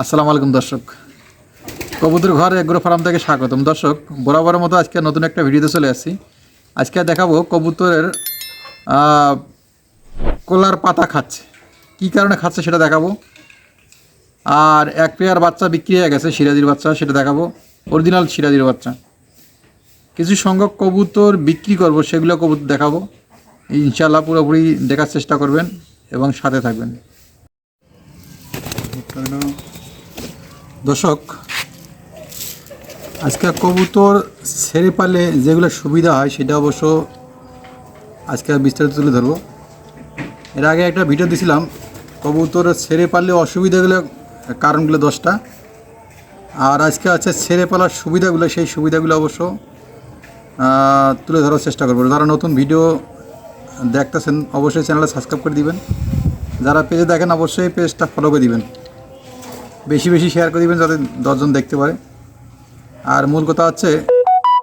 আসসালামু আলাইকুম, দর্শক। কবুতর ঘর এগ্রো ফার্ম থেকে স্বাগতম। দর্শক, বরাবরের মতো আজকে নতুন একটা ভিডিওতে চলে আসছি। আজকে দেখাবো কবুতরের কলার পাতা খাচ্ছে। কি কারণে খাচ্ছে সেটা দেখাবো। আর এক পেয়ার বাচ্চা বিক্রি হয়ে গেছে, সিরাজির বাচ্চা, সেটা দেখাবো। অরিজিনাল সিরাজির বাচ্চা। কিছু সংখ্যক কবুতর বিক্রি করব, সেগুলো কবুতর দেখাবো। ইনশাল্লাহ পুরোপুরি দেখার চেষ্টা করবেন এবং সাথে থাকবেন। দর্শক, আজকে কবুতর ছেড়ে পালে যেগুলো সুবিধা হয় সেটা অবশ্য আজকে বিস্তারিত তুলে ধরবো। এর আগে একটা ভিডিও দিছিলাম, কবুতর ছেড়ে পারলে অসুবিধাগুলো, কারণগুলো দশটা। আর আজকে আছে ছেড়ে পালার সুবিধাগুলো, সেই সুবিধাগুলো অবশ্য তুলে ধরার চেষ্টা করব। যারা নতুন ভিডিও দেখতেছেন, অবশ্যই চ্যানেলটা সাবস্ক্রাইব করে দিবেন। যারা পেজে দেখেন, অবশ্যই পেজটা ফলো করে দিবেন। বেশি বেশি শেয়ার করে দিবেন যাতে দশজন দেখতে পারে। আর মূল কথা হচ্ছে,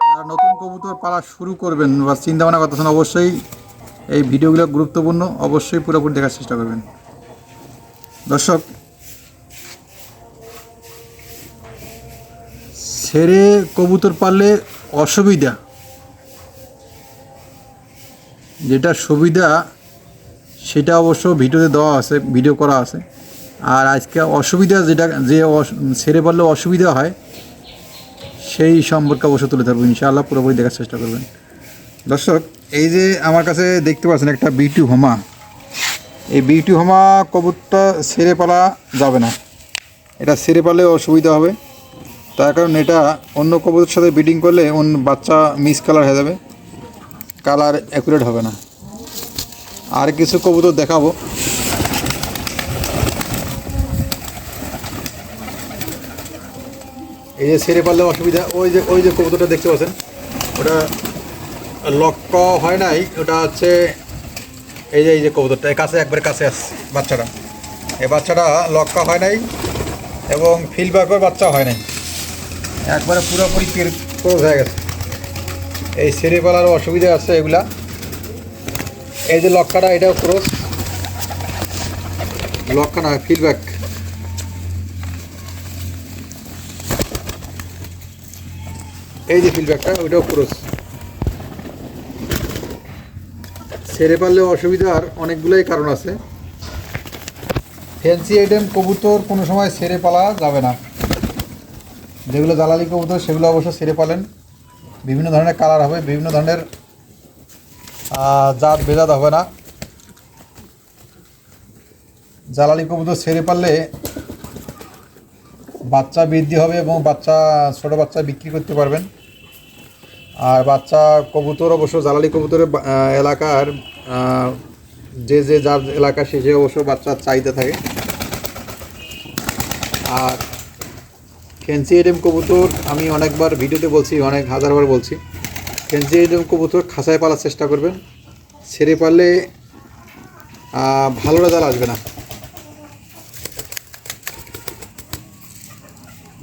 যারা নতুন কবুতর পালা শুরু করবেন বা চিন্তা ভাবনা করতেছেন, অবশ্যই এই ভিডিওগুলো গুরুত্বপূর্ণ। অবশ্যই পুরোপুরি দেখার চেষ্টা করবেন। দর্শক, ছেড়ে কবুতর পারলে অসুবিধা। যেটা সুবিধা, সেটা অবশ্য ভিডিওতে দেওয়া আছে, ভিডিও করা আছে। আর আজকে অসুবিধা যেটা, যে ছেড়ে পড়লে অসুবিধা হয়, সেই সম্পর্কে অবশ্য তুলে ধরবো, ইনশাআল্লাহ পুরোপুরি দেখার চেষ্টা করবেন। দর্শক, এই যে আমার কাছে দেখতে পাচ্ছেন একটা বিউটি হোমা এই বিউটি হোমা কবুতরটা ছেড়ে পালা যাবে না। এটা ছেড়ে পারলে অসুবিধা হবে। তার কারণ এটা অন্য কবুতরের সাথে ব্রিডিং করলে অন্য বাচ্চা মিস কালার হয়ে যাবে। কালার অ্যাকুরেট হবে না। আর কিছু কবুতর দেখাবো। এই যে ছেড়ে পারলে অসুবিধা, ওই যে ওই যে কবুতরটা দেখতে পাচ্ছেন, ওটা লক্ক হয় নাই, ওটা হচ্ছে এই যে এই যে কবুতরটা কাছে, একবারে কাছে আসছে বাচ্চাটা। এই বাচ্চাটা লক্কা হয় নাই এবং ফিলব্যাকের বাচ্চা হয় নাই। একবারে পুরোপুরি ক্লোজ হয়ে গেছে। এই ছেড়ে পালার অসুবিধা আছে এগুলা। এই যে লক্কাটা এটাও ক্রস লক্কা না ফিডব্যাক এই যে ফিডব্যাকটা ওইটাও ক্রস ছেড়ে পারলেও অসুবিধার অনেকগুলোই কারণ আছে। ফ্যান্সি আইটেম কবুতর কোনো সময় ছেড়ে পালা যাবে না। যেগুলো দালালি কবুতর, সেগুলো অবশ্য ছেড়ে পালেন। বিভিন্ন ধরনের কালার হবে, বিভিন্ন ধরনের জাত বেজাত হবে না। জ্বালালি কবুতর ছেড়ে পারলে বাচ্চা বৃদ্ধি হবে এবং বাচ্চা, ছোট বাচ্চা বিক্রি করতে পারবেন। আর বাচ্চা কবুতর অবশ্য জ্বালালি কবুতরের এলাকার যে যে যার এলাকা সে যে অবশ্য বাচ্চার চাহিদা থাকে। আর ফ্যান্সি আইটেম কবুতর আমি অনেকবার ভিডিওতে বলছি, অনেক হাজারবার বলছি। ফ্যান্সি আইটেম কবুতর খাঁচায় পালার চেষ্টা করবেন। ছেড়ে পারলে ভালো রেজাল্ট আসবে না।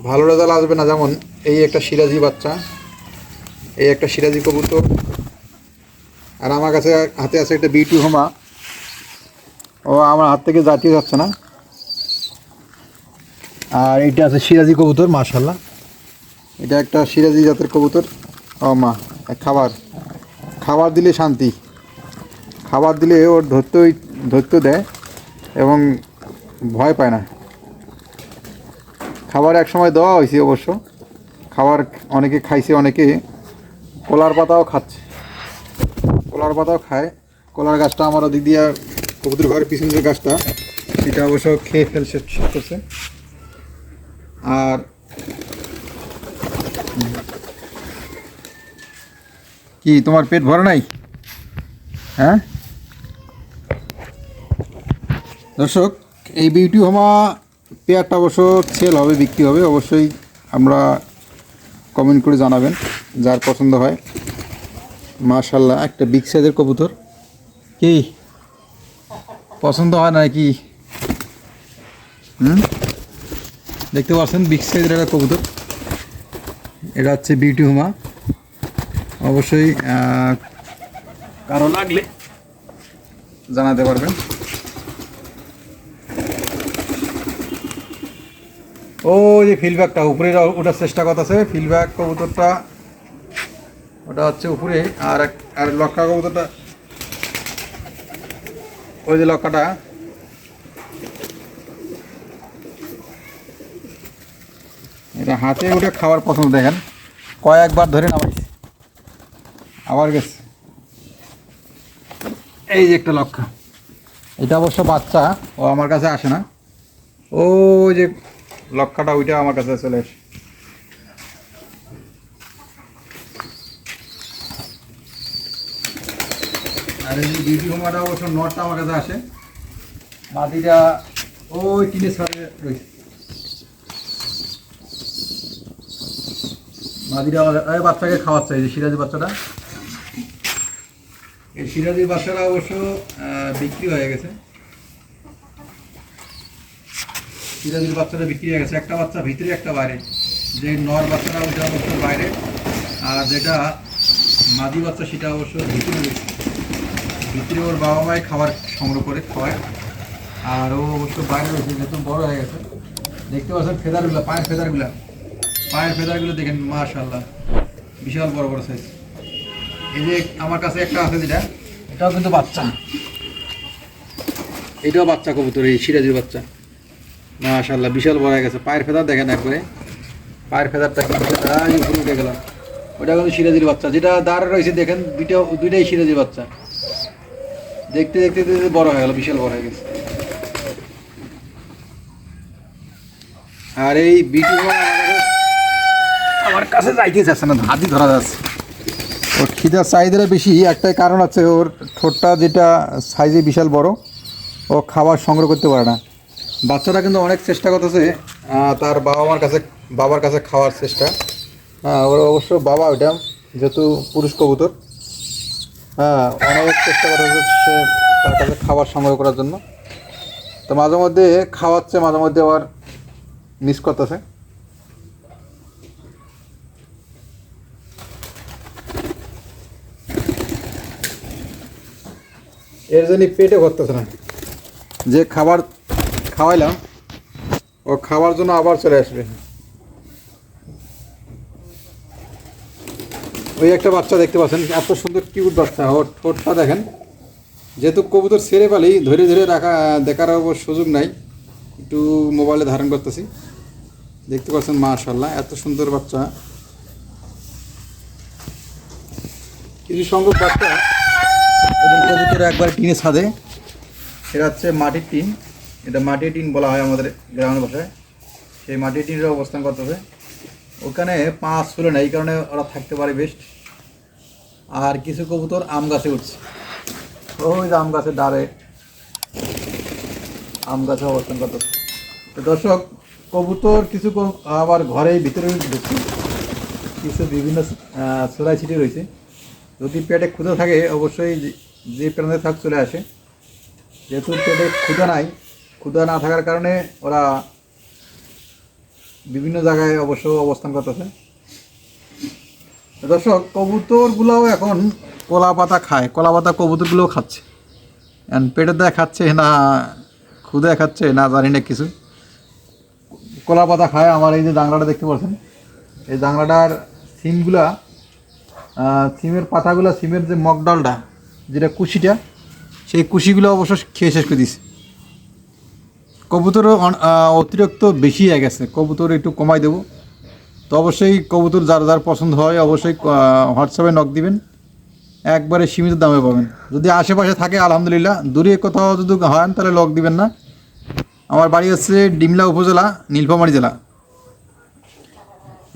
ভালো রেজাল্ট আসবে না যেমন এই একটা সিরাজি বাচ্চা। এই একটা সিরাজি কবুতর। আর আমার কাছে হাতে আছে একটা বিটু হোমা। ও আমার হাত থেকে জাতীয় যাচ্ছে না। আর এটা আছে সিরাজি কবুতর মাশাল্লাহ এটা একটা সিরাজি জাতের কবুতর। ও মা খাবার। খাবার দিলে শান্তি। খাবার দিলে ওর ধরতেই, ধরতে দেয় এবং ভয় পায় না। খাবার এক সময় দেওয়া হয়েছে অবশ্য। খাবার অনেকে খাইছে, অনেকে কলার পাতাও খাচ্ছে। কলার পাতাও খায়। কলার গাছটা আমার ওদিক দিয়ে কবুতর ঘরের পিছনের যে গাছটা, সেটা অবশ্য খেয়ে ফেল শেষ করছে। আর কি, তোমার পেট ভরে নাই? হ্যাঁ? দর্শক, এই বিউটি হোমা পেয়ারটা অবশ্য সেল হবে, বিক্রি হবে। অবশ্যই আমরা কমেন্ট করে জানাবেন। যার পছন্দ হয়। মাশাল্লাহ একটা বিগ সাইজের কবুতর। কি? পছন্দ হয় না কি হুম? দেখতে পাচ্ছেন বিগ সাইজের একটা কবুতর। এটা হচ্ছে বিউটি হুমা। অবশ্যই কারও লাগলে জানাতে পারবেন। ও যে ফিলব্যাকটা উপরে ওঠার চেষ্টা করতেছে। ফিলব্যাক কবুতরটা ওটা হচ্ছে উপরে, আর এক আর লক্কা কবুতরটা, ওই যে লক্কাটা এটা হাতে উঠে খাওয়ার পছন্দ, দেখেন। কয়েকবার ধরে নামাইছে। আবার গেছে। এই যে একটা লক্ষা এটা অবশ্য বাচ্চা, ও আমার কাছে আসে না। ও যে লক্ষাটা ওইটা আমার কাছে চলে আসে। আর এই বিউটি হোমাটা অবশ্য নটটা আমার কাছে আসে। মাটিটা ওই টিনের সাথে রয়েছে। মাদিরা এই বাচ্চাকে খাওয়াচ্ছে, এই যে সিরাজি বাচ্চাটা। এই সিরাজি বাচ্চাটা অবশ্য বিক্রি হয়ে গেছে। সিরাজির বাচ্চাটা বিক্রি হয়ে গেছে। একটা বাচ্চা, ভিতরে একটা বাইরে। যে নর বাচ্চাটা, ওটা অবশ্য বাইরে। আর যেটা মাদি বাচ্চা, সেটা অবশ্য ভিতরে ভিতরে ওর বাবা মাই খাবার সংগ্রহ করে খাওয়ায়। আর ও অবশ্য বাইরে রয়েছে, যেহেতু বড় হয়ে গেছে। দেখতে পাচ্ছেন ফেদারগুলো, পায়ের ফেদারগুলো। পায়ের ফেদারগুলো দেখেন মাশাল্লাহ বিশাল বড় বড় সাইজ এই যে আমার কাছে একটা আছে যেটা, এটাও কিন্তু বাচ্চা। এটাও বাচ্চা কবুতর, এই সিরাজির বাচ্চা। মাশাল্লাহ বিশাল বড় হয়ে গেছে। পায়ের ফেদার দেখেন একবারে। পায়ের ফেদারটা উপরে উঠে গেলাম ওটা কিন্তু সিরাজির বাচ্চা। যেটা দাঁড় রয়েছে, দেখেন, দুইটা, দুইটাই সিরাজির বাচ্চা। দেখতে দেখতে দেখতে বড় হয়ে গেল বিশাল বড় হয়ে গেছে। আর এই বিটু আমার কাছে যাইতে যাচ্ছে না হাতি ধরা যাচ্ছে। ওর খিদার চাহিদাটা বেশি একটাই কারণ আছে ওর ঠোঁটটা যেটা সাইজে বিশাল বড় ও খাবার সংগ্রহ করতে পারে না। বাচ্চাটা কিন্তু অনেক চেষ্টা করতেছে তার বাবা মার কাছে বাবার কাছে খাওয়ার চেষ্টা। ওর অবশ্য বাবা ওইটা যেহেতু পুরুষ কবুতর হ্যাঁ অনেক চেষ্টা করতেছে সে তার কাছে খাবার সংগ্রহ করার জন্য। তো মাঝে মধ্যে খাওয়াচ্ছে মাঝে মধ্যে আবার মিস করতেছে। এর জন্য পেটে ভরতেছে না। যে খাবার খাওয়াইলাম ও খাওয়ার জন্য আবার চলে আসবে। ওই একটা বাচ্চা দেখতে পাচ্ছেন, এত সুন্দর কিউট বাচ্চা ওর ঠোঁটটা দেখেন। যেহেতু কবুতর ছেড়ে পালি ধরে ধরে রাখা, দেখার সুযোগ নাই। একটু মোবাইলে ধারণ করতেছি। দেখতে পাচ্ছেন মাশাল্লাহ এত সুন্দর বাচ্চা। কিছু সংখ্যক বাচ্চা এবং কবুতর একবার টিনে ছাদে। সেটা হচ্ছে মাটির টিন। এটা মাটির টিন বলা হয় আমাদের গ্রামের ভাষায়। সেই মাটির টিনের অবস্থান করতেছে ওখানে পাঁচ ফুলে না এই কারণে ওরা থাকতে পারে বেস্ট আর কিছু কবুতর আম গাছে উঠছে। ওই আম গাছের ডারে আম গাছে অবস্থান করতেছে তো দর্শক, কবুতর কিছু আবার ঘরেই ভিতরে ঢুকছে। কিছু বিভিন্ন চোরাই ছিটে রয়েছে। যদি পেটে ক্ষুধা থাকে, অবশ্যই যে- প্রাণে থাক চলে আসে। যেহেতু পেটে ক্ষুধা নাই, ক্ষুধা না থাকার কারণে ওরা বিভিন্ন জায়গায় অবশ্য অবস্থান করতেছে। দর্শক, কবুতরগুলোও এখন কলা পাতা খায়, কলা পাতা কবুতরগুলোও খাচ্ছে। পেটের দেয় খাচ্ছে না, ক্ষুদে খাচ্ছে, না জানি না কিছু। কলা পাতা খায়, আমার এই যে দাংলাটা দেখতে পাচ্ছেন, এই দাংলাটার সিমগুলা সিমের পাতাগুলো, সিমের যে মগডালটা, যেটা কুশিটা, সেই কুশিগুলো অবশ্য খেয়ে শেষ করে দিছে। কবুতরও অতিরিক্ত বেশি হয়ে গেছে। কবুতর একটু কমাই দেবো। তো অবশ্যই কবুতর যার যার পছন্দ হয় অবশ্যই হোয়াটসঅ্যাপে নক দিবেন। একবারে সীমিত দামে পাবেন। যদি আশেপাশে থাকে, আলহামদুলিল্লাহ। দূরে কোথাও যদি হয় তাহলে লক দিবেন না। আমার বাড়ি হচ্ছে ডিমলা উপজেলা, নীলফামারী জেলা।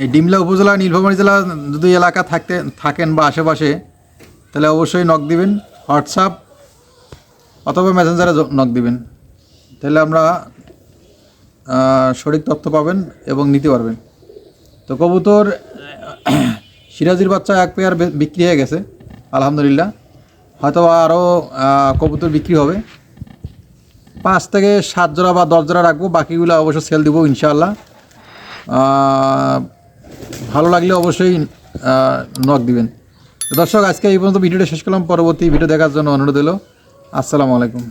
এই ডিমলা উপজেলা, নীলফামারী জেলা যদি এলাকা থাকতে, থাকেন বা আশেপাশে, তাহলে অবশ্যই নক দিবেন। হোয়াটসঅ্যাপ অথবা মেসেঞ্জারে নক দিবেন। তাহলে আমরা সঠিক তথ্য পাবেন এবং নিতে পারবেন। তো কবুতর, সিরাজির বাচ্চা এক পেয়ার বিক্রি হয়ে গেছে, আলহামদুলিল্লাহ। হয়তো আরও কবুতর বিক্রি হবে। পাঁচ থেকে সাত জোড়া বা দশ জোড়া রাখব, বাকিগুলো অবশ্য সেল দেবো, ইনশাআল্লাহ। ভালো লাগলে অবশ্যই নক দিবেন। দর্শক, আজকে এই পর্যন্ত ভিডিওটা শেষ করলাম। পরবর্তী ভিডিও দেখার জন্য অনুরোধ হলো আসসালামু আলাইকুম।